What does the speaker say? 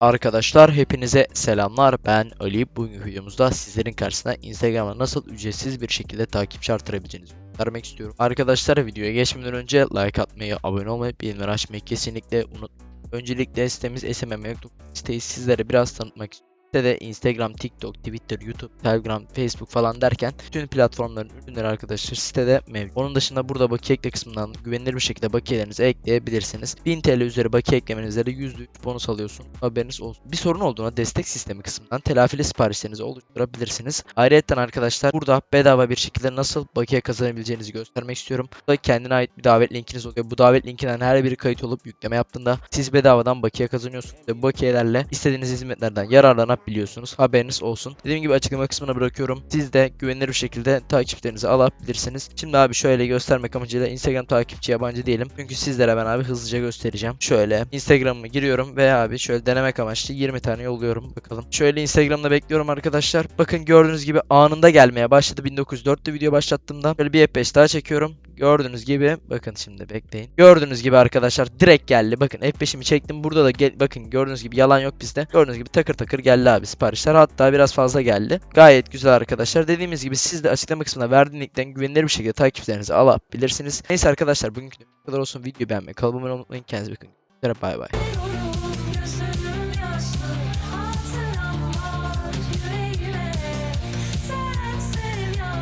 Arkadaşlar hepinize selamlar. Ben Ali. Bugün videomuzda sizlerin karşısına Instagram'a nasıl ücretsiz bir şekilde takipçi artırabileceğinizi göstermek istiyorum. Arkadaşlar videoya geçmeden önce like atmayı, abone olmayı, bildirimleri açmayı kesinlikle unutmayın. Öncelikle sitemiz SMM siteyi sizlere biraz tanıtmak istiyorum. Sitede Instagram, TikTok, Twitter, YouTube, Telegram, Facebook falan derken bütün platformların ürünleri arkadaşlar sitede mevcut. Onun dışında burada bakiye ekle kısmından güvenilir bir şekilde bakiyelerinizi ekleyebilirsiniz. 1000 TL üzeri bakiye eklemenizde de %3 bonus alıyorsun. Haberiniz olsun. Bir sorun olduğuna destek sistemi kısmından telafili siparişlerinizi oluşturabilirsiniz. Ayrıca arkadaşlar burada bedava bir şekilde nasıl bakiye kazanabileceğinizi göstermek istiyorum. Burada kendine ait bir davet linkiniz oluyor. Bu davet linkinden her biri kayıt olup yükleme yaptığında siz bedavadan bakiye kazanıyorsunuz. Ve bu bakiyelerle istediğiniz hizmetlerden yararlanabiliyorsunuz. Haberiniz olsun. Dediğim gibi açıklama kısmına bırakıyorum. Siz de güvenilir bir şekilde takipçilerinizi alabilirsiniz. Şimdi abi şöyle göstermek amacıyla Instagram takipçi yabancı değilim. Çünkü sizlere ben abi hızlıca göstereceğim. Şöyle Instagram'ıma giriyorum ve abi şöyle denemek amaçlı 20 tane yolluyorum bakalım. Şöyle Instagram'da bekliyorum arkadaşlar. Bakın gördüğünüz gibi anında gelmeye başladı. 1904'te video başlattığımda böyle bir F5 daha çekiyorum. Gördüğünüz gibi bakın şimdi bekleyin. Gördüğünüz gibi arkadaşlar direkt geldi. Bakın F5'imi çektim. Burada da bakın gördüğünüz gibi yalan yok bizde. Gördüğünüz gibi takır takır geldi abi siparişler. Hatta biraz fazla geldi. Gayet güzel arkadaşlar. Dediğimiz gibi siz de açıklama kısmına verdiğim linkten güvenilir bir şekilde takipçilerinizi alabilirsiniz. Neyse arkadaşlar bugünkü bu kadar olsun. Videoyu beğenmeyi, kanalıma abone olmayı unutmayın. Kendinize bakın. Bay bay.